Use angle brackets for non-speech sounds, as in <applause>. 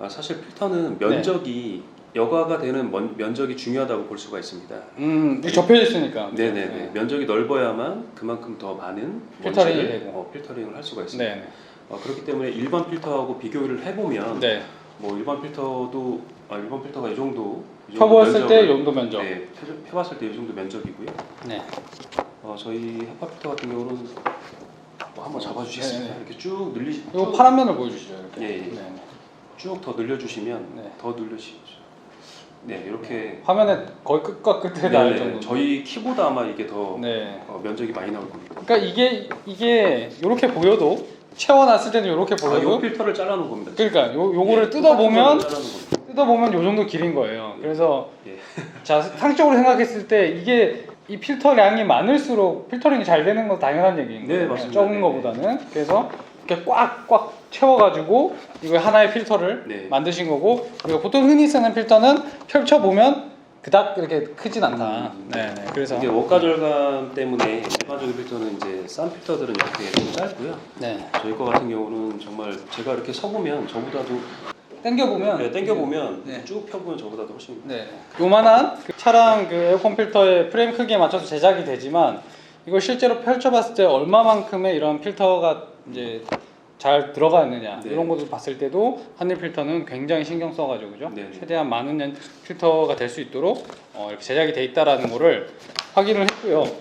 아, 사실 필터는 면적이 여과가 되는 먼- 면적이 중요하다고 볼 수가 있습니다. 음, 접혀져 있으니까. 네네네. 네. 면적이 넓어야만 그만큼 더 많은 되고. 어, 필터링을 할 수가 있습니다. 네. 어, 그렇기 때문에 일반 필터하고 비교를 해보면 네. 뭐 일반 필터도 아, 일반 필터가 이 정도 이 정도 펴보았을 때 면적을- 용도 면적. 네, 펴, 펴봤을 때 이 정도 면적이고요. 네. 어, 저희 헤파 필터 같은 경우는 뭐 한번 잡아주시겠습니까? 네, 네. 이렇게 쭉 늘리 이거 파란 면을 보여주시죠. 이렇게. 예, 예. 네, 네. 쭉 더 늘려주시면 네. 더 늘려주시죠. 네, 이렇게 화면에 거의 끝과 끝에 닿을 네, 정도. 저희 키보다 아마 이게 더 네. 어, 면적이 많이 나올 겁니다. 그러니까 이게 이게 이렇게 보여도 채워놨을 때는 이렇게 아, 보여도 요 필터를 잘라놓은 겁니다. 그러니까 요 요거를 예, 뜯어보면 똑같은 거를 잘라놓은 겁니다. 뜯어보면 요 정도 길인 거예요. 그래서 예. <laughs> 자 상적으로 생각했을 때 이게 이 필터량이 많을수록 필터링이 잘 되는 건 당연한 얘기인 네, 거예요. 맞습니다. 적은 네, 거보다는 그래서 이렇게 꽉꽉 채워가지고 이거 하나의 필터를 네. 만드신 거고 그리고 보통 흔히 쓰는 필터는 펼쳐 보면 그닥 이렇게 크진 않다. 음, 네, 네. 그래서 이게 원가 절감 때문에 일반적인 필터는 이제 싼 필터들은 이렇게 좀 짧고요. 네. 저희 거 같은 경우는 정말 제가 이렇게 서보면 저보다도 당겨 보면 네, 당겨 보면 네. 쭉 펴보면 저보다도 훨씬 네. 요만한 그 차량 그 에어컨 필터의 프레임 크기에 맞춰서 제작이 되지만 이걸 실제로 펼쳐봤을 때 얼마만큼의 이런 필터가 이제 잘 들어가 있느냐 네. 이런 것을 봤을 때도 한일 필터는 굉장히 신경 써가지고 그죠? 네, 네. 최대한 많은 연- 필터가 될 수 있도록 어, 이렇게 제작이 돼 있다라는 거를 확인을 했고요.